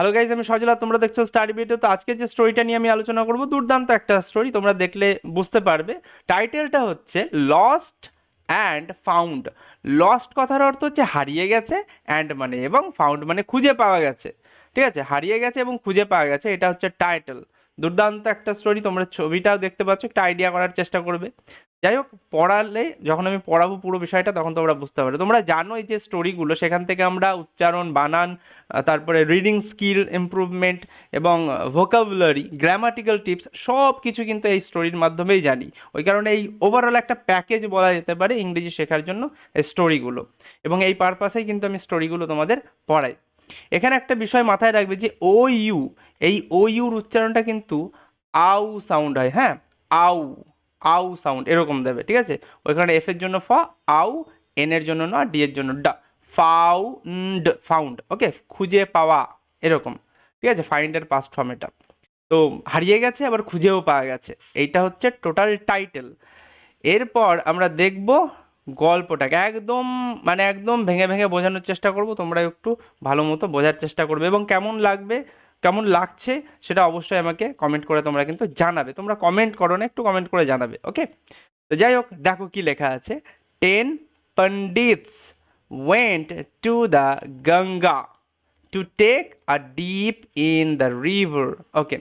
Hello guys আমি সজলা, তোমরা দেখছ স্টাডি ভিডিও তো আজকে যে স্টোরিটা নিয়ে আমি আলোচনা করব, দুর্দান্ত একটা স্টোরি তোমরা দেখলে বুঝতে পারবে। টাইটেলটা হচ্ছে লস্ট অ্যান্ড ফাউন্ড লস্ট কথার অর্থ হচ্ছে হারিয়ে গেছে অ্যান্ড মানে এবং ফাউন্ড মানে খুঁজে পাওয়া গেছে। ঠিক আছে? হারিয়ে গেছে এবং খুঁজে পাওয়া গেছে, এটা হচ্ছে টাইটেল দুর্দান্ত একটা স্টোরি তোমরা ছবিটাও দেখতে পাচ্ছ, একটা আইডিয়া করার চেষ্টা করবে। যাই হোক, পড়ালে যখন আমি পড়াবো পুরো বিষয়টা, তখন তোমরা বুঝতে পারবে। তোমরা জানো এই যে স্টোরিগুলো সেখান থেকে আমরা উচ্চারণ, বানান তারপরে রিডিং স্কিল ইমপ্রুভমেন্ট এবং ভোকাবুলারি গ্রামাটিক্যাল টিপস সব কিছু কিন্তু এই স্টোরির মাধ্যমেই জানি। ওই কারণে এই ওভারঅল একটা প্যাকেজ বলা যেতে পারে ইংরেজি শেখার জন্য এই স্টোরিগুলো এবং এই পারপাসেই কিন্তু আমি স্টোরিগুলো তোমাদের পড়াই। এখানে একটা বিষয় মাথায় রাখবে যে ও ইউ এই ও ইউর উচ্চারণটা কিন্তু আউ সাউন্ড হয় হ্যাঁ? আউ আউ সাউন্ড এরকম দেবে, ঠিক আছে? ওইখানে এফ এর জন্য ফ, আউ এন এর জন্য না ডি এর জন্য ডা ফাউন্ড ফাউন্ড ওকে খুঁজে পাওয়া, এরকম, ঠিক আছে? ফাইন্ডের পাস্ট ফর্ম এটা। তো হারিয়ে গেছে, আবার খুঁজেও পাওয়া গেছে। এইটা হচ্ছে টোটাল টাইটেল এরপর আমরা দেখব গল্পটাকে একদম মানে একদম ভেঙে ভেঙে বোঝানোর চেষ্টা করব। তোমরা একটু ভালো মতো বোঝার চেষ্টা করবে এবং কেমন লাগবে, কেমন লাগছে সেটা অবশ্যই আমাকে কমেন্ট করে তোমরা কিন্তু জানাবে। তোমরা কমেন্ট করো না, একটু কমেন্ট করে জানাবে ওকে তো যাই হোক, দেখো কি লেখা আছে। Ten pundits went to the Ganga to take a dip in the river okay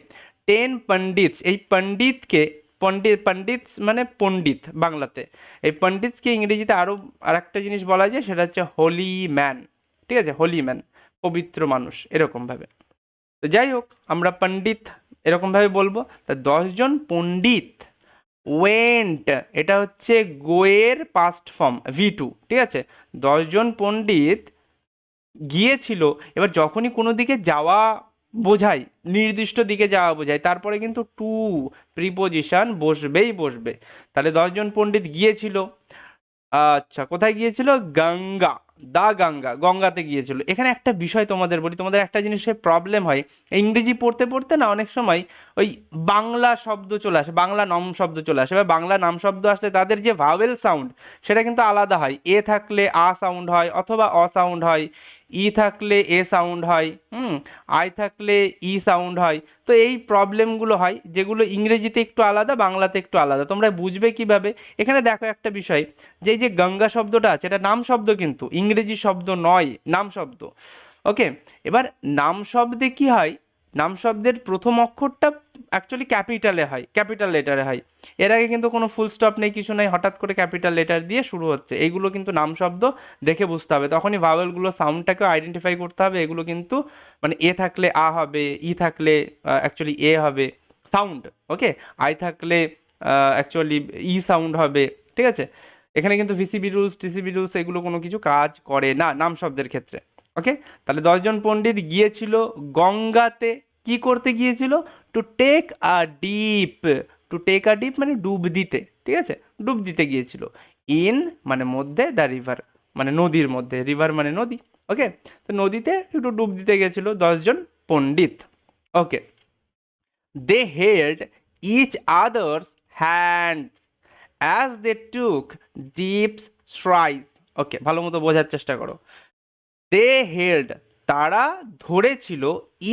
ten pundits এই পণ্ডিতকে পণ্ডিত পণ্ডিত মানে পণ্ডিত বাংলাতে। এই পণ্ডিতকে ইংরেজিতে আরও আরেকটা জিনিস বলা যায়, সেটা হচ্ছে হোলি ম্যান ঠিক আছে? হোলি ম্যান পবিত্র মানুষ, এরকমভাবে। তো যাই হোক, আমরা পণ্ডিত এরকমভাবে বলব। তা দশজন পণ্ডিত ওয়েন্ট এটা হচ্ছে গোয়ের পাস্ট ফর্ম ভি টু ঠিক আছে? দশজন পণ্ডিত গিয়েছিল, এবার যখনই কোনো দিকে যাওয়া বোঝায় নির্দিষ্ট দিকে যাওয়া বোঝায় তারপরে কিন্তু টু প্রিপোজিশন বসবেই বসবে। তাহলে দশজন পণ্ডিত গিয়েছিল। আচ্ছা কোথায় গিয়েছিল? গঙ্গা, দা গঙ্গা, গঙ্গাতে গিয়েছিল। এখানে একটা বিষয় তোমাদের বলি, তোমাদের একটা জিনিসের প্রবলেম হয়। ইংরেজি পড়তে পড়তে না অনেক সময় ওই বাংলা শব্দ চলে আসে, বাংলা নাম শব্দ চলে আসে। বা বাংলা নাম শব্দ আসলে তাদের যে ভাওয়েল সাউন্ড সেটা কিন্তু আলাদা হয়। এ থাকলে আ সাউন্ড হয় অথবা অ সাউন্ড হয়, ই থাকলে এ সাউন্ড হয়, হুম, আই থাকলে ই সাউন্ড হয়। তো এই প্রবলেমগুলো হয়, যেগুলো ইংরেজিতে একটু আলাদা, বাংলাতে একটু আলাদা। তোমরা বুঝবে কীভাবে? এখানে দেখো একটা বিষয়, যে যে গঙ্গা শব্দটা আছে, এটা নাম শব্দ কিন্তু, ইংরেজি শব্দ নয়, নাম শব্দ। ওকে এবার নাম শব্দে কি হয়? নাম শব্দের প্রথম অক্ষরটা অ্যাকচুয়ালি ক্যাপিটালে হয় ক্যাপিটাল লেটারে হয়। এর আগে কিন্তু কোনো ফুল স্টপ নেই, কিছু নেই, হঠাৎ করে ক্যাপিটাল লেটার দিয়ে শুরু হচ্ছে। এইগুলো কিন্তু নাম শব্দ দেখে বুঝতে হবে। তখনই ভাওয়েলগুলো সাউন্ডটাকেও আইডেন্টিফাই করতে হবে। এগুলো কিন্তু মানে এ থাকলে আ হবে, ই থাকলে অ্যাকচুয়ালি এ হবে। সাউন্ড ওকে আই থাকলে অ্যাকচুয়ালি ই সাউন্ড হবে, ঠিক আছে? এখানে কিন্তু ভিসিবি রুলস টিসিবি রুলস এগুলো কোনো কিছু কাজ করে না, নাম শব্দের ক্ষেত্রে। ওকে তাহলে দশজন পণ্ডিত গিয়েছিল গঙ্গাতে, কি করতে গিয়েছিল? To take a dip to take a dip মানে ডুব দিতে, ঠিক আছে? ডুব দিতে গিয়েছিল। ইন মানে মধ্যে দ্য রিভার মানে নদীর মধ্যে রিভার মানে নদী ওকে তো নদীতে একটু ডুব দিতে গিয়েছিল দশজন পণ্ডিত okay they held each other's hand as they took dips thrice okay ভালো মতো বোঝার চেষ্টা করো। দে হেল্ড তারা ধরেছিল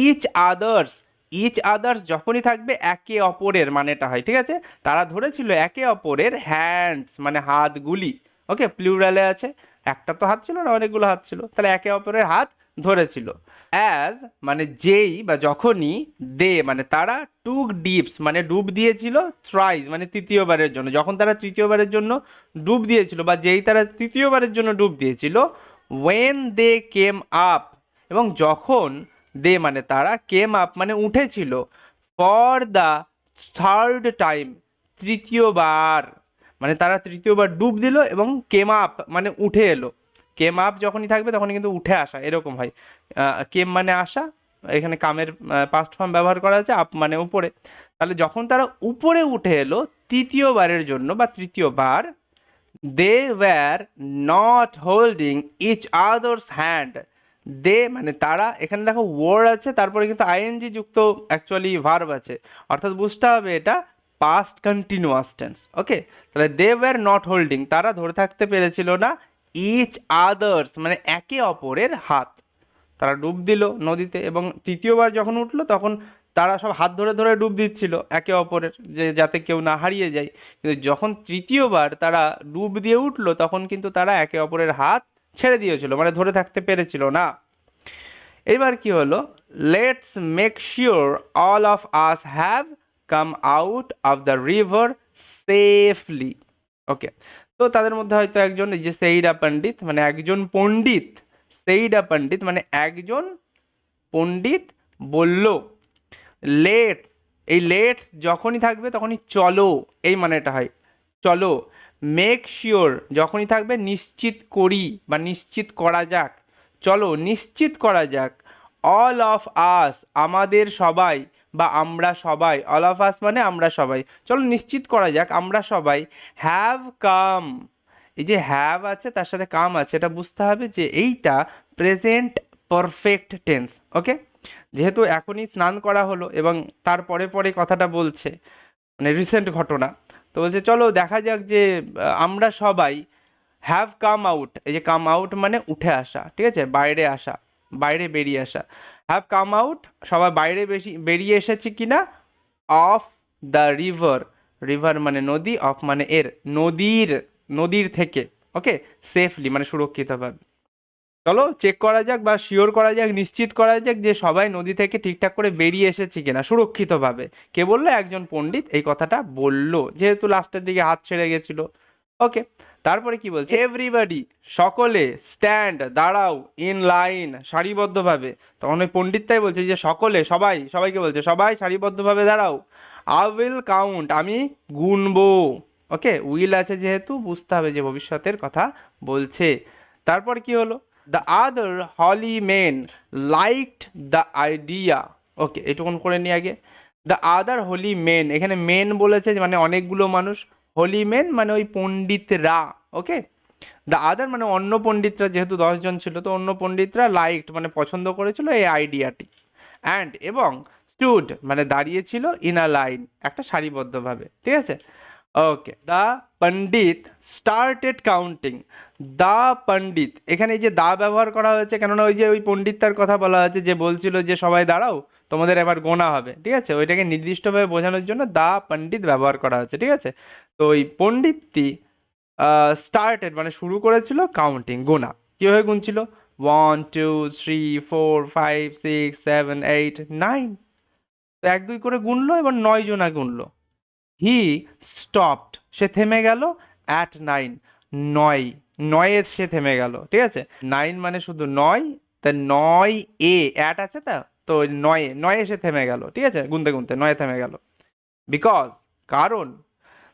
ইচ আদার্স ইচ আদার্স যখনই থাকবে একে অপরের মানেটা হয়, ঠিক আছে? তারা ধরেছিল একে অপরের হ্যান্ডস মানে হাতগুলি, ওকে? প্লুরালে আছে, একটা তো হাত ছিল না, অনেকগুলো হাত ছিল, তাহলে একে অপরের হাত ধরেছিল। অ্যাজ মানে যেই বা যখনই দে মানে তারা টুক ডিপস মানে ডুব দিয়েছিল থ্রাইজ মানে তৃতীয়বারের জন্য, যখন তারা তৃতীয়বারের জন্য ডুব দিয়েছিল বা যেই তারা তৃতীয়বারের জন্য ডুব দিয়েছিল ওয়েন দে কেম আপ এবং যখন দে মানে তারা কেম আপ মানে উঠেছিল ফর দ্য থার্ড টাইম তৃতীয়বার মানে তারা তৃতীয়বার ডুব দিল এবং কেম আপ মানে উঠে এলো। কেম আপ যখনই থাকবে তখনই কিন্তু উঠে আসা, এরকম হয়। কেম মানে আসা, এখানে কামের পাস্ট ফর্ম ব্যবহার করা আছে আপ মানে উপরে। তাহলে যখন তারা উপরে উঠে এলো, তৃতীয়বারের জন্য বা তৃতীয়বার they were not holding each other's hand they মানে তারা, এখানে দেখো ওয়ার্ড আছে, তারপরে কিন্তু আইএনজি যুক্ত অ্যাকচুয়ালি ভার্ব আছে। অর্থাৎ বুঝতে হবে এটা পাস্ট কন্টিনিউয়াস টেন্স ওকে তাহলে দে ওয়্যার নট হোল্ডিং তারা ধরে থাকতে পেরেছিল না ইচ আদার্স মানে একে অপরের হাত। তারা ডুব দিল নদীতে এবং তৃতীয়বার যখন উঠল, তখন তারা সব হাত ধরে ধরে ডুব দিচ্ছিল একে অপরের, যে যাতে কেউ না হারিয়ে যায়। কিন্তু যখন তৃতীয়বার তারা ডুব দিয়ে উঠল, তখন কিন্তু তারা একে অপরের হাত ছেড়ে দিয়েছিল মানে ধরে থাকতে পেরেছিল না। এবার কি হলো? Let's make sure all of us have come out of the river safely okay তো তাদের মধ্যে হয়তো একজন যে সেইডা পণ্ডিত মানে একজন পণ্ডিত সেইডা পণ্ডিত মানে একজন পণ্ডিত বলল। লেট, এই লেট যখনই থাকবে তখনই চলো, এই মানেটা হয়। চলো মেক শিওর যখনই থাকবে নিশ্চিত করি বা নিশ্চিত করা যাক। চলো, নিশ্চিত করা যাক। অল অফ আস আমাদের সবাই বা আমরা সবাই অল অফ আস মানে আমরা সবাই। চলো, নিশ্চিত করা যাক, আমরা সবাই হ্যাভ কাম এই যে হ্যাভ আছে, তার সাথে কাম আছে, এটা বুঝতে হবে যে এইটা প্রেজেন্ট পারফেক্ট টেন্স ওকে যেহেতু এখনই স্নান করা হলো এবং তারপরে পরে পরে কথাটা বলছে মানে রিসেন্ট ঘটনা, তো বলছে, চলো দেখা যাক যে আমরা সবাই হ্যাভ কাম আউট এই যে কাম আউট মানে উঠে আসা, ঠিক আছে? বাইরে আসা, বাইরে বেরিয়ে আসা। হ্যাভ কাম আউট সবাই বাইরে বেশি, বেরিয়ে এসেছে কিনা? অফ দ্য রিভার রিভার মানে নদী অফ মানে এর, নদীর নদীর থেকে ওকে সেফলি মানে সুরক্ষিতভাবে। চলো চেক করা যাক বা শিওর করা যাক, নিশ্চিত করা যাক যে সবাই নদী থেকে ঠিকঠাক করে বেরিয়ে এসেছে কিনা, সুরক্ষিতভাবে। কে বলল? একজন পণ্ডিত এই কথাটা বলল, যেহেতু লাস্টের দিকে হাত ছেড়ে গেছিল। ওকে তারপরে কি বলছে? এভরিবডি সকলে স্ট্যান্ড দাঁড়াও ইন লাইন সারিবদ্ধভাবে। তখন ওই পণ্ডিতটাই বলছে যে সকলে, সবাই, সবাইকে বলছে, সবাই সারিবদ্ধভাবে দাঁড়াও। আই উইল কাউন্ট আমি গুনবো। ওকে উইল আছে যেহেতু, বুঝতে হবে যে ভবিষ্যতের কথা বলছে। তারপর কি হলো? The other holy men liked the idea okay এটুকুন করে নিই আগে? দ্য আদার হোলি মেন এখানে মেন বলেছে মানে অনেকগুলো মানুষ। হোলি মেন মানে ওই পণ্ডিতরা ওকে দ্য আদার মানে অন্য পণ্ডিতরা, যেহেতু দশজন ছিল, তো অন্য পণ্ডিতরা লাইকড মানে পছন্দ করেছিল এই আইডিয়াটি অ্যান্ড এবং স্টুড মানে দাঁড়িয়েছিল ইন আ লাইন একটা সারিবদ্ধভাবে, ঠিক আছে? ওকে দা পণ্ডিত স্টার্টেড কাউন্টিং দা পণ্ডিত এখানে এই যে দা ব্যবহার করা হয়েছে, কেননা ওই যে ওই পণ্ডিতটার কথা বলা হয়েছে যে বলছিল যে, সবাই দাঁড়াও, তোমাদের এবার গোনা হবে। ঠিক আছে? ওইটাকে নির্দিষ্টভাবে বোঝানোর জন্য দা পণ্ডিত ব্যবহার করা হয়েছে ঠিক আছে? তো ওই পণ্ডিতটি স্টার্টেড মানে শুরু করেছিল কাউন্টিং গোনা। কীভাবে গুনছিল? One two three four five six seven eight nine তো এক, দুই করে গুনলো, এবার নয় জনা গুনলো। হি স্টপড সে থেমে গেল অ্যাট নাইন নয়। নয়ে সে থেমে গেল, ঠিক আছে? নাইন মানে শুধু নয়, তা নয় এ অ্যাট আছে তা? তো নয়ে নয়ে সে থেমে গেল, ঠিক আছে? গুনতে গুনতে নয়ে থেমে গেল। বিকজ কারণ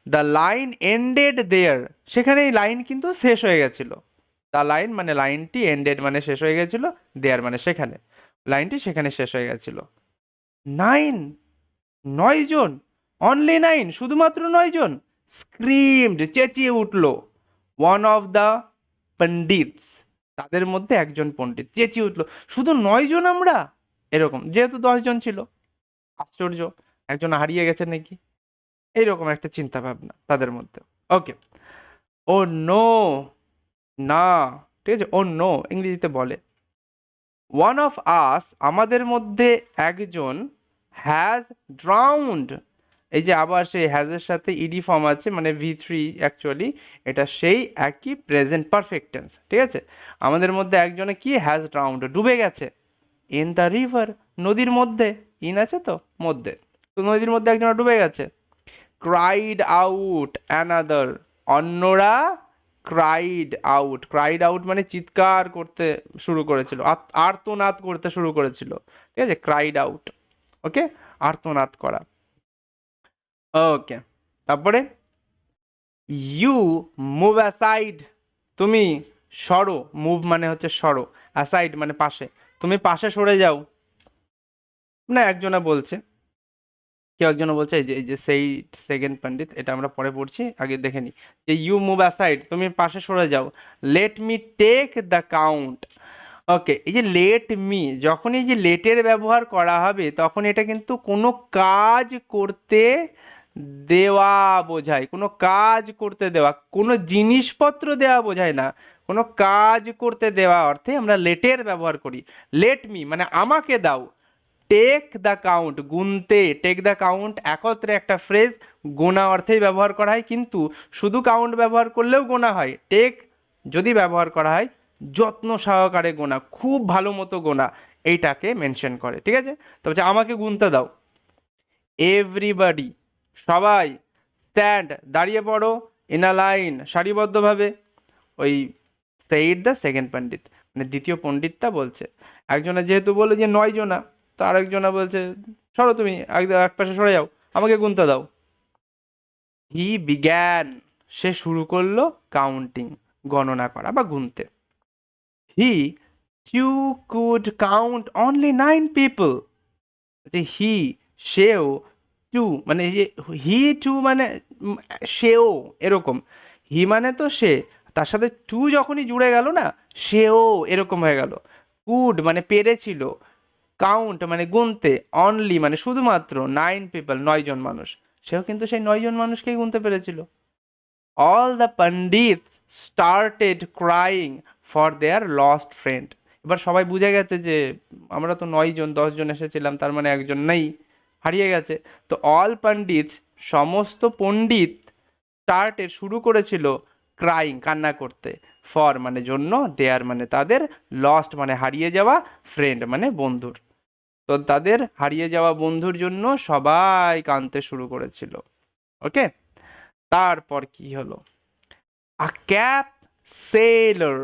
দ্য লাইন এন্ডেড দেয়ার সেখানে এই লাইন কিন্তু শেষ হয়ে গেছিল। দ্য লাইন মানে লাইনটি এন্ডেড মানে শেষ হয়ে গেছিল দেয়ার মানে সেখানে। লাইনটি সেখানে শেষ হয়ে গেছিল। নাইন নয় জন অনলি নাইন শুধুমাত্র নয়জন স্ক্রিমড চেঁচিয়ে উঠল। ওয়ান অফ দ্য পণ্ডিতস তাদের মধ্যে একজন পণ্ডিত, চেঁচিয়ে উঠল। শুধু নয়জন আমরা? এরকম, যেহেতু দশজন ছিল। আশ্চর্য, একজন হারিয়ে গেছে নাকি? এইরকম একটা চিন্তা ভাবনা তাদের মধ্যে। ওকে ও নো না, ঠিক আছে? ও নো ইংরেজিতে বলে। ওয়ান অফ আস আমাদের মধ্যে একজন হ্যাজ ড্রাউন্ড এই যে আবার সেই হ্যাজের সাথে ইডি ফর্ম আছে মানে ভি থ্রি অ্যাকচুয়ালি এটা সেই একই প্রেজেন্ট পারফেক্ট টেন্স ঠিক আছে? আমাদের মধ্যে একজনে কি হ্যাজ ড্রাউন্ড ডুবে গেছে? ইন দ্য রিভার নদীর মধ্যে ইন আছে তো? মধ্যে। তো নদীর মধ্যে একজনে ডুবে গেছে। ক্রাইড আউট অ্যানাদার অন্যরা ক্রাইড আউট ক্রাইড আউট মানে চিৎকার করতে শুরু করেছিল, আর্তনাদ করতে শুরু করেছিল, ঠিক আছে? ক্রাইড আউট ওকে আর্তনাদ করা। ওকে তারপরে ইউ মুভ অ্যাসাইড তুমি সরো মুভ মানে হচ্ছে সরো অ্যাসাইড মানে পাশে। তুমি পাশে সরে যাও। না, একজনা বলছে। কেউ একজনা বলছে, এই যে এই যে, সেই সেকেন্ড পণ্ডিত, এটা আমরা পরে পড়ছি, আগে দেখে নিই যে ইউ মুভ অ্যাসাইড তুমি পাশে সরে যাও। Let me take the count okay এই যে লেট মি যখন এই যে লেটের ব্যবহার করা হবে, তখন এটা কিন্তু কোনো কাজ করতে দেওয়া বোঝায়, কোনো কাজ করতে দেওয়া, কোনো জিনিসপত্র দেওয়া বোঝায় না, কোনো কাজ করতে দেওয়া অর্থে আমরা লেটের ব্যবহার করি। লেট মি মানে আমাকে দাও। টেক দ্য কাউন্ট গুনতে টেক দ্য কাউন্ট একত্রে একটা ফ্রেজ গোনা অর্থেই ব্যবহার করা হয়, কিন্তু শুধু কাউন্ট ব্যবহার করলেও গোনা হয়। টেক যদি ব্যবহার করা হয়, যত্ন সহকারে গোনা, খুব ভালো মতো গোনা, এইটাকে মেনশন করে, ঠিক আছে? তো হচ্ছে আমাকে গুনতে দাও। এভরিবাডি সবাই স্ট্যান্ড, দাঁড়িয়ে পড়ো ইন আ লাইন সারিবদ্ধভাবে। ওই সেইড দ্য সেকেন্ড পণ্ডিত মানে দ্বিতীয় পণ্ডিতটা বলছে। একজনা যেহেতু বলে যে নয় জনা, তো আরেকজনা বলছে, সরো তুমি, এক পাশে সরে যাও, আমাকে গুনতে দাও। হি বিজ্ঞান সে শুরু করল কাউন্টিং গণনা করা বা গুনতে। He you could count only nine people he সেও টু মানে এই যে হি টু মানে সেও এরকম। হি মানে তো সে। তার সাথে টু যখনই জুড়ে গেল না, সেও এরকম হয়ে গেল। কুড মানে পেরেছিল কাউন্ট মানে গুনতে। অনলি মানে শুধুমাত্র নাইন পিপল নয়জন মানুষ। সেও কিন্তু সেই নয়জন মানুষকেই গুনতে পেরেছিল। All the pundit started crying for their lost friend এবার সবাই বুঝে গেছে যে, আমরা তো নয় জন, দশ জন এসেছিলাম, তার মানে একজন নেই। হারিয়ে গেছে। তো অল পণ্ডিত, সমস্ত পণ্ডিত স্টার্টেড শুরু করেছিল ক্রাইং কান্না করতে। ফর মানে জন্য দেয়ার মানে তাদের লস্ট মানে হারিয়ে যাওয়া ফ্রেন্ড মানে বন্ধুর। তো তাদের হারিয়ে যাওয়া বন্ধুর জন্য সবাই কাঁদতে শুরু করেছিল। ওকে তারপর কি হলো? A cap seller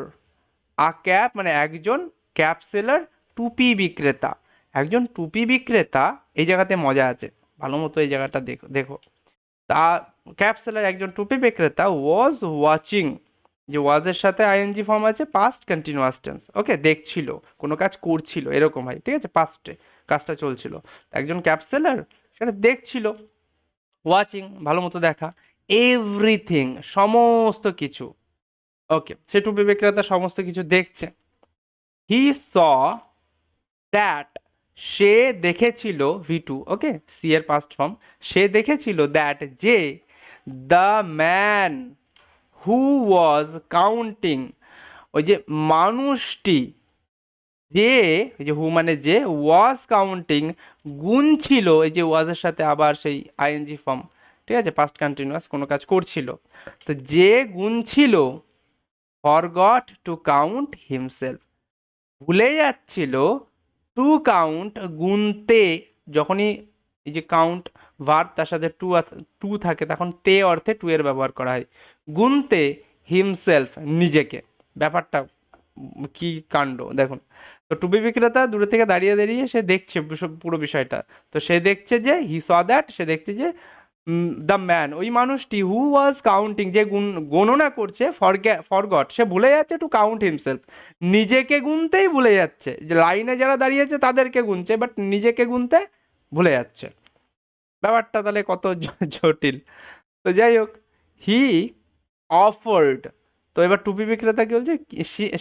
a cap মানে একজন ক্যাপ সেলার টুপি বিক্রেতা। একজন টুপি বিক্রেতা এই জায়গাতে মজা আছে। ভালো মতো এই জায়গাটা দেখো দেখো। তা ক্যাপ সেলার একজন টুপি বিক্রেতা ওয়াজ ওয়াচিং যে ওয়াজের সাথে আইএনজি ফর্ম আছে পাস্ট কন্টিনিউয়াস টেন্স ওকে দেখছিল, কোনো কাজ করছিল, এরকম হয় ঠিক আছে? পাস্টে কাজটা চলছিল। একজন ক্যাপ সেলার সেটা দেখছিল ওয়াচিং ভালো মতো দেখা এভরিথিং সমস্ত কিছু। ওকে সে টুপি বিক্রেতা সমস্ত কিছু দেখছে। হি স দ্যাট সে দেখেছিল ভি টু ওকে সি এর পাস্ট ফর্ম সে দেখেছিল দ্যাট যে the man who was counting ওই যে মানুষটি, যে, ওই যে হু মানে যে ওয়াজ কাউন্টিং গুণ ছিল এই যে ওয়াজের সাথে আবার সেই আইএনজি ফর্ম ঠিক আছে পাস্ট কন্টিনিউয়াস কোনো কাজ করছিল। তো যে গুণ ছিল ফরগট টু কাউন্ট হিমসেলফ ভুলে যাচ্ছিল টু কাউন্ট গুনতে যখনই এই যে কাউন্ট ভার্ব তার সাথে টু টু থাকে তখন তে অর্থে টু এর ব্যবহার করা হয়। গুনতে হিমসেলফ নিজেকে। ব্যাপারটা কি কাণ্ড? দেখুন। তো টুপি বিক্রেতা দূরে থেকে দাঁড়িয়ে দাঁড়িয়ে সে দেখছে পুরো বিষয়টা। তো সে দেখছে যে হি স দ্যাট সে দেখছে যে দ্য ম্যান ওই মানুষটি হু ওয়াজ কাউন্টিং যে গুণ, গণনা করছে ফরগট সে ভুলে যাচ্ছে টু কাউন্ট হিমসেলফ নিজেকে গুনতেই ভুলে যাচ্ছে। যে লাইনে যারা দাঁড়িয়েছে, তাদেরকে গুনছে বাট নিজেকে গুনতে ভুলে যাচ্ছে। ব্যাপারটা তাহলে কত জটিল। তো যাই হোক হি অফার্ড তো এবার টুপি বিক্রেতা কি বলছে?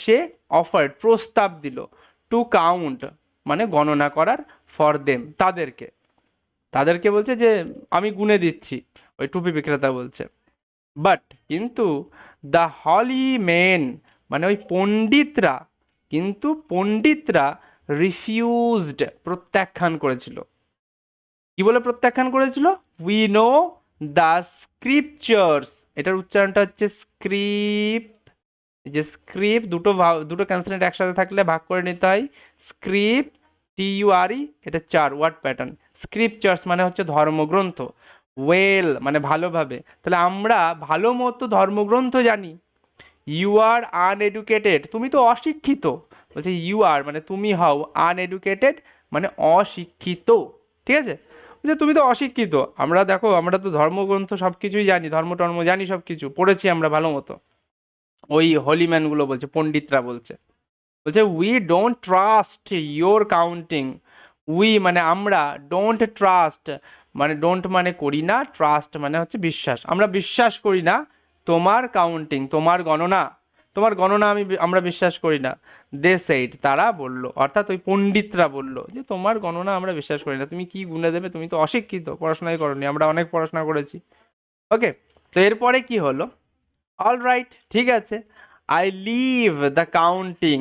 সে অফার্ড প্রস্তাব দিল টু কাউন্ট মানে গণনা করার ফর দেম তাদেরকে। তাদেরকে বলছে যে, আমি গুনে দিচ্ছি। ওই টুপি বিক্রেতা বলছে। বাট কিন্তু দ্য হলি মেন মানে ওই পণ্ডিতরা, কিন্তু পণ্ডিতরা রিফিউজড প্রত্যাখ্যান করেছিল। কি বলে প্রত্যাখ্যান করেছিল? উই নো দ্য স্ক্রিপচার্স এটার উচ্চারণটা হচ্ছে স্ক্রিপ যে স্ক্রিপ দুটো দুটো ক্যান্সেলেন্ট একসাথে থাকলে ভাগ করে নিতে হয়। স্ক্রিপ টি ইউ আর ই এটা চার ওয়ার্ড প্যাটার্ন স্ক্রিপচার্স মানে হচ্ছে ধর্মগ্রন্থ ওয়েল মানে ভালোভাবে। তাহলে আমরা ভালো মতো ধর্মগ্রন্থ জানি। ইউ আর আনএডুকেটেড তুমি তো অশিক্ষিত। বলছে ইউ আর মানে তুমি হও আনএডুকেটেড মানে অশিক্ষিত। ঠিক আছে? যে তুমি তো অশিক্ষিত। আমরা দেখো, আমরা তো ধর্মগ্রন্থ সব কিছুই জানি ধর্ম টর্ম জানি সব কিছু পড়েছি আমরা ভালো মতো। ওই হলিম্যানগুলো বলছে, পণ্ডিতরা বলছে। বলছে we don't trust your counting we মানে আমরা ডোন্ট ট্রাস্ট মানে ডোন্ট মানে করি না ট্রাস্ট মানে হচ্ছে বিশ্বাস। আমরা বিশ্বাস করি না, তোমার কাউন্টিং তোমার গণনা তোমার গণনা আমি আমরা বিশ্বাস করি না। দে সেইড তারা বলল, অর্থাৎ ওই পণ্ডিতরা বলল যে, তোমার গণনা আমরা বিশ্বাস করি না, তুমি কি গুনে দেবে? তুমি তো অশিক্ষিত, পড়াশোনাই করনি, আমরা অনেক পড়াশোনা করেছি। ওকে তো এরপরে কি হলো? অল রাইট ঠিক আছে। আই লিভ দ্য কাউন্টিং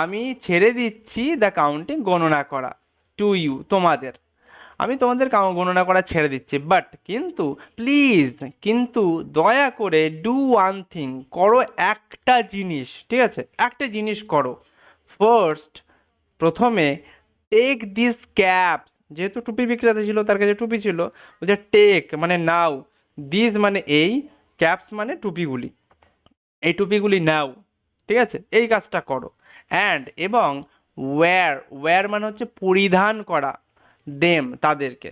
আমি ছেড়ে দিচ্ছি দ্য কাউন্টিং গণনা করা। টু ইউ তোমাদের। আমি তোমাদের গণনা করা ছেড়ে দিচ্ছি। বাট কিন্তু প্লিজ কিন্তু দয়া করে ডু ওয়ান থিং করো একটা জিনিস, ঠিক আছে? একটা জিনিস করো। ফার্স্ট প্রথমে টেক দিস ক্যাপস যেহেতু টুপি বিক্রেতা ছিল, তার কাছে টুপি ছিল, বলছে টেক মানে নাও। দিস মানে এই ক্যাপস মানে টুপিগুলি। এই টুপিগুলি নাও, ঠিক আছে? এই কাজটা করো। অ্যান্ড এবং ওয়্যার ওয়্যার মানে হচ্ছে পরিধান করা দেম তাদেরকে।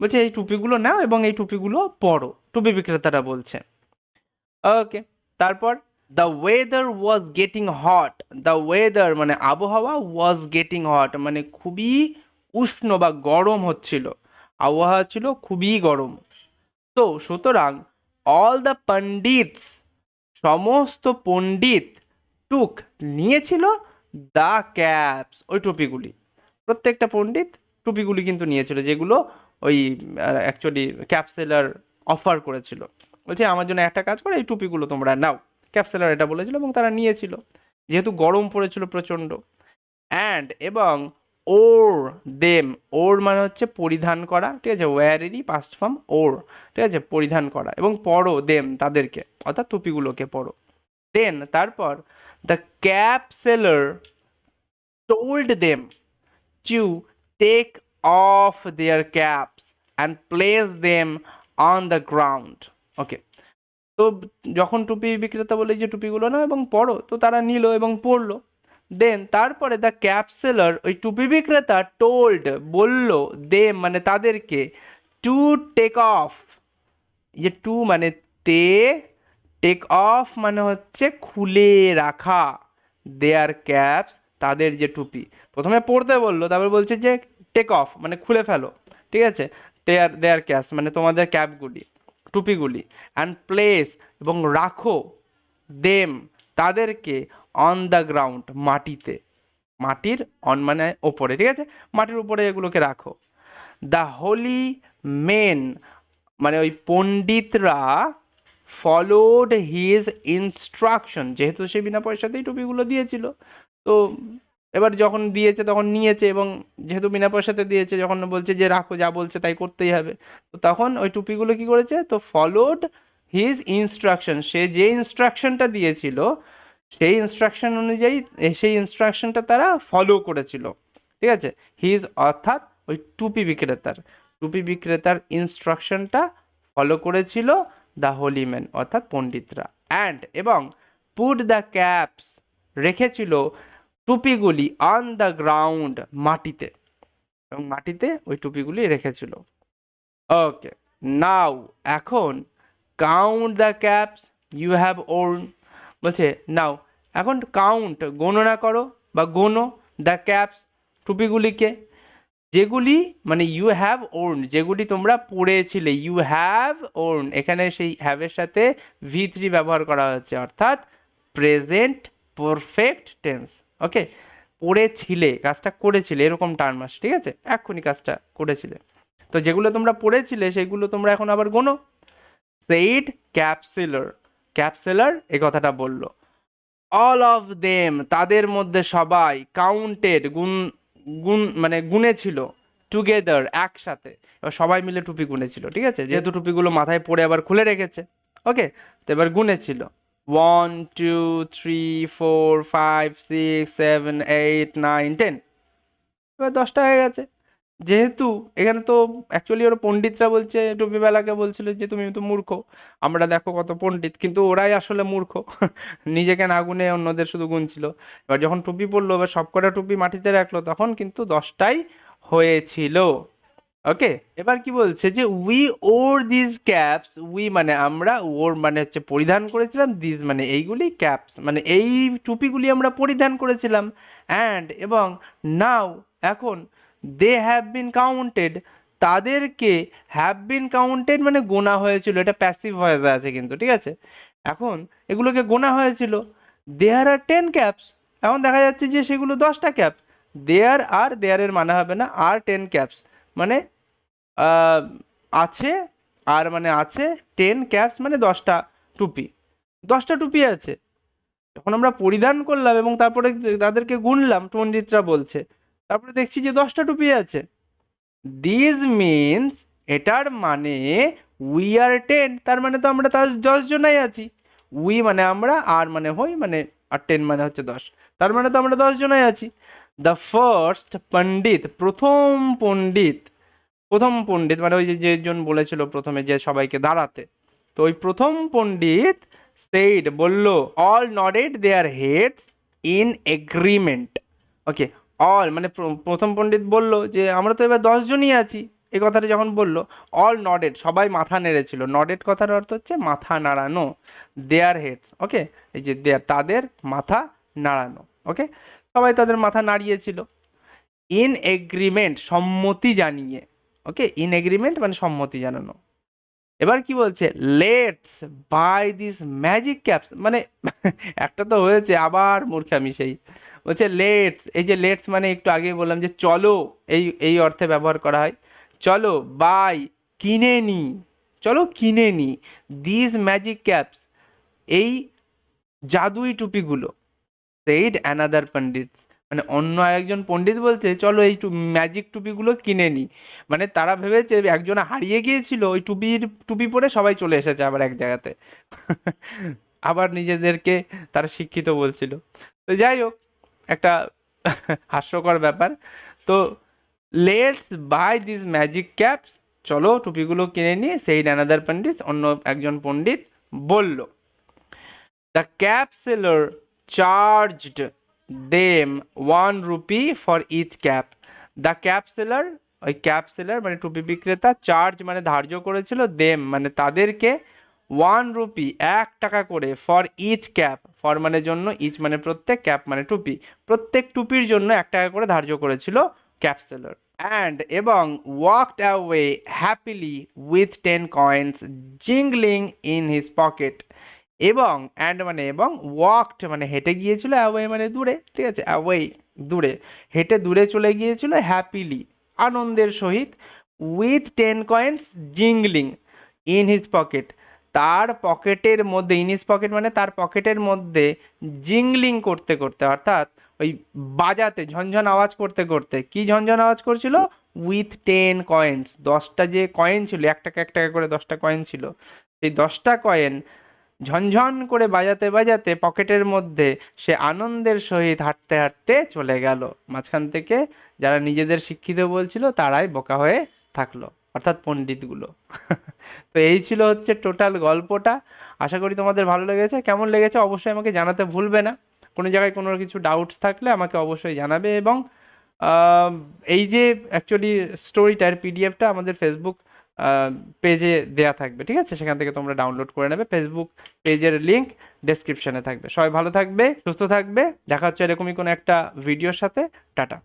বলছে, এই টুপিগুলো নাও এবং এই টুপিগুলো পরো। টুপি বিক্রেতারা বলছে। ওকে তারপর the weather was getting hot the weather মানে আবহাওয়া ওয়াজ গেটিং হট মানে খুবই উষ্ণ বা গরম হচ্ছিল। আবহাওয়া ছিল খুবই গরম। তো সুতরাং অল দ্য পণ্ডিতস সমস্ত পণ্ডিত টুক নিয়েছিল দ্য ক্যাপস, ওই টুপিগুলি। প্রত্যেকটা পণ্ডিত টুপিগুলি কিন্তু নিয়েছিল, যেগুলো ওই অ্যাকচুয়ালি ক্যাপসেলার অফার করেছিল। বলছে, আমার জন্য একটা কাজ করে, এই টুপিগুলো তোমরা নাও। ক্যাপসেলার এটা বলেছিল এবং তারা নিয়েছিল। যেহেতু গরম পড়েছিল প্রচণ্ড। অ্যান্ড এবং ওর, দেম, ওর মানে হচ্ছে পরিধান করা, ঠিক আছে? ওয়ারেরই পাস্ট ফর্ম ওর, ঠিক আছে? পরিধান করা এবং পরো দেম তাদেরকে, অর্থাৎ টুপিগুলোকে পরো। দেন তারপর the cap seller told them to take off their caps and place them on the ground okay তো যখন টুপি বিক্রেতা বলে যে টুপিগুলো নাও এবং পরো, তো তারা নিল এবং পরলো। দেন তারপরে দ্য ক্যাপ সেলার ওই টুপি বিক্রেতা টোল্ড বলল দে মানে তাদেরকে টু টেক অফ যে টু মানে তে টেক অফ মানে হচ্ছে খুলে রাখা। দেয়ার ক্যাপস তাদের যে টুপি। প্রথমে পড়তে বলল, তারপর বলছে যে টেক অফ মানে খুলে ফেলো। ঠিক আছে? দেয়ার দেয়ার ক্যাপস মানে তোমাদের ক্যাপগুলি টুপিগুলি। অ্যান্ড প্লেস এবং রাখো দেম তাদেরকে অন দ্য গ্রাউন্ড মাটিতে। মাটির অন মানে ওপরে, ঠিক আছে? মাটির উপরে এগুলোকে রাখো। দ্য হোলি মেন মানে ওই পণ্ডিতরা ফলোড হিজ ইনস্ট্রাকশন যেহেতু সে বিনা পয়সাতেই টুপিগুলো দিয়েছিল। তো এবার যখন দিয়েছে তখন নিয়েছে এবং যেহেতু বিনা পয়সাতে দিয়েছে, যখন বলছে যে রাখো, যা বলছে তাই করতেই হবে। তো তখন ওই টুপিগুলো কি করেছে? তো ফলোড হিজ ইনস্ট্রাকশন সে যে ইনস্ট্রাকশনটা দিয়েছিল, সেই ইনস্ট্রাকশন অনুযায়ী সেই ইনস্ট্রাকশনটা তারা ফলো করেছিল। ঠিক আছে? হিজ অর্থাৎ ওই টুপি বিক্রেতার। টুপি বিক্রেতার ইনস্ট্রাকশনটা ফলো করেছিল দ্য হোলি ম্যান অর্থাৎ পণ্ডিতরা। অ্যান্ড এবং পুট দ্য ক্যাপস রেখেছিল টুপিগুলি অন দ্য গ্রাউন্ড মাটিতে। এবং মাটিতে ওই টুপিগুলি রেখেছিল। ওকে নাও এখন count the caps you have worn বলছে নাও এখন কাউন্ট গণনা করো বা গোনো দ্য ক্যাপস টুপিগুলিকে। যেগুলি মানে ইউ হ্যাভ ওর্ন যেগুলি তোমরা পড়েছিলে ইউ হ্যাভ ওর্ন এখানে সেই হ্যাভের সাথে ভি থ্রি ব্যবহার করা হচ্ছে অর্থাৎ প্রেজেন্ট পারফেক্ট টেন্স ওকে পড়েছিলে, কাজটা করেছিলে, এরকম টার্ম আসে, ঠিক আছে? এক্ষুনি কাজটা করেছিলে। তো যেগুলো তোমরা পড়েছিলে, সেগুলো তোমরা এখন আবার গোনো। সেইড ক্যাপসেলার ক্যাপসেলার এই কথাটা বলল। অল অফ দেম তাদের মধ্যে সবাই কাউন্টেড গুণ গুণ মানে গুনে ছিল টুগেদার একসাথে। এবার সবাই মিলে টুপি গুনেছিল ঠিক আছে? যেহেতু টুপিগুলো মাথায় পরে আবার খুলে রেখেছে ওকে তো এবার গুনেছিল one two three four five six seven eight nine ten এবার দশটা হয়ে গেছে। যেহেতু এখানে তো অ্যাকচুয়ালি ওরা পণ্ডিতরা বলছে টুপিবেলাকে বলছিল যে, তুমি তো মূর্খ, আমরা দেখো কত পণ্ডিত। কিন্তু ওরাই আসলে মূর্খ, নিজেকে না গুনে অন্যদের শুধু গুনছিল। এবার যখন টুপি পরলো, এবার সবকটা টুপি মাটিতে রাখল, তখন কিন্তু দশটাই হয়েছিল। ওকে? এবার কি বলছে যে we wear this caps we মানে আমরা ওর মানে হচ্ছে পরিধান করেছিলাম দিস মানে এইগুলি ক্যাপস মানে এই টুপিগুলি আমরা পরিধান করেছিলাম। অ্যান্ড এবং নাও এখন দে হ্যাভ বিন কাউন্টেড তাদেরকে হ্যাভ বিন কাউন্টেড মানে গোনা হয়েছিল। এটা প্যাসিভ ভয়েসে আছে কিন্তু, ঠিক আছে? এখন এগুলোকে গোনা হয়েছিল। দেয়ার আর টেন ক্যাপস এখন দেখা যাচ্ছে যে সেগুলো দশটা ক্যাপস দেয়ার আর দেয়ারের মানে হবে না, আর টেন ক্যাপস মানে আছে, আর মানে আছে টেন ক্যাপস মানে দশটা টুপি। দশটা টুপি আছে। যখন আমরা পরিধান করলাম এবং তারপরে তাদেরকে গুনলাম, পণ্ডিতরা বলছে। তারপরে দেখছি যে দশটা টুপি আছে। দিস মিনস এটার মানে উই আর টেন তার মানে তো আমরা তার দশ জনাই আছি। উই মানে আমরা, আর মানে হই মানে আর টেন মানে হচ্ছে দশ। তার মানে তো আমরা দশ জনাই আছি। দ্য ফার্স্ট পণ্ডিত, প্রথম পণ্ডিত প্রথম পণ্ডিত মানে ওই যে যেজন বলেছিল প্রথমে যে সবাইকে দাঁড়াতে। তো ওই প্রথম পণ্ডিত সেইড বলল all nodded their heads in agreement okay all মানে প্রথম পণ্ডিত বলল যে, আমরা তো এবার দশজনই আছি। এই কথাটা যখন বলল অল নডেড সবাই মাথা নেড়েছিল নডেড কথার অর্থ হচ্ছে মাথা নাড়ানো দেয়ার হেডস ওকে এই যে দেয়ার তাদের মাথা নাড়ানো ওকে সবাই তাদের মাথা নাড়িয়েছিল। ইন এগ্রিমেন্ট সম্মতি জানিয়ে ওকে ইন এগ্রিমেন্ট মানে সম্মতি জানানো। এবার কি বলছে? Let's buy this magic caps মানে একটা তো হয়েছে, আবার মূর্খামি সেই। বলছে লেটস এই যে লেটস মানে একটু আগে বললাম যে, চলো, এই এই অর্থে ব্যবহার করা হয়। চলো বাই কিনে নি। চলো, কিনে নি। দিস ম্যাজিক ক্যাপস এই জাদুই টুপিগুলো। সেইড অ্যানাদার পণ্ডিত মানে অন্য আরেকজন পণ্ডিত বলছে, চলো, এই ম্যাজিক টুপিগুলো কিনে নি। মানে তারা ভেবেছে একজন হারিয়ে গিয়েছিল, ওই টুপির, টুপি পরে সবাই চলে এসেছে আবার এক জায়গাতে। আবার নিজেদেরকে তারা শিক্ষিত বলছিল। তো যাই হোক একটা হাস্যকর ব্যাপার। তো let's buy this magic caps চলো টুপিগুলো কিনে নিয়ে সেই অ্যানাদার পণ্ডিত, অন্য একজন পণ্ডিত বলল the cap seller charged them one rupee for each cap the cap seller ওই ক্যাপ সেলার মানে টুপি বিক্রেতা চার্জ মানে ধার্য করেছিল দেম মানে তাদেরকে ওয়ান রুপি এক টাকা করে ফর ইচ ক্যাপ ফর মানে জন্য ইচ মানে প্রত্যেক ক্যাপ মানে টুপি। প্রত্যেক টুপির জন্য এক টাকা করে ধার্য করেছিল ক্যাপ সেলার অ্যান্ড এবং walked away happily with ten coins jingling in his pocket এবং অ্যান্ড মানে এবং ওয়াকড মানে হেঁটে গিয়েছিল অ্যাওয়ে মানে দূরে, ঠিক আছে? অ্যাওয়ে দূরে। হেঁটে দূরে চলে গিয়েছিল হ্যাপিলি আনন্দের সহিত with ten coins jingling in his pocket তার পকেটের মধ্যে ইন হিজ পকেট মানে তার পকেটের মধ্যে জিংলিং করতে করতে, অর্থাৎ ওই বাজাতে, ঝনঝন আওয়াজ করতে করতে, কি ঝনঝন আওয়াজ করছিল? উইথ টেন কয়েন্স দশটা যে কয়েন ছিল এক টাকা এক টাকা করে দশটা কয়েন ছিল, সেই দশটা কয়েন ঝনঝন করে বাজাতে বাজাতে পকেটের মধ্যে সে আনন্দের সহিত হাঁটতে হাঁটতে চলে গেল। মাঝখান থেকে যারা নিজেদের শিক্ষিত বলছিল, তারাই বোকা হয়ে থাকল। অর্থাৎ পণ্ডিতগুলো। তো এই ছিল হচ্ছে টোটাল গল্পটা। আশা করি তোমাদের ভালো লেগেছে। কেমন লেগেছে অবশ্যই আমাকে জানাতে ভুলবে না। কোনো জায়গায় কোনো কিছু ডাউটস থাকলে আমাকে অবশ্যই জানাবে এবং এই যে অ্যাকচুয়ালি স্টোরিটার পিডিএফটা আমাদের ফেসবুক পেজে দেয়া থাকবে, ঠিক আছে? সেখান থেকে তোমরা ডাউনলোড করে নেবে। ফেসবুক পেজের লিঙ্ক ডেসক্রিপশানে থাকবে। সবাই ভালো থাকবে, সুস্থ থাকবে। দেখা হচ্ছে এরকমই কোনো একটা ভিডিওর সাথে। টাটা।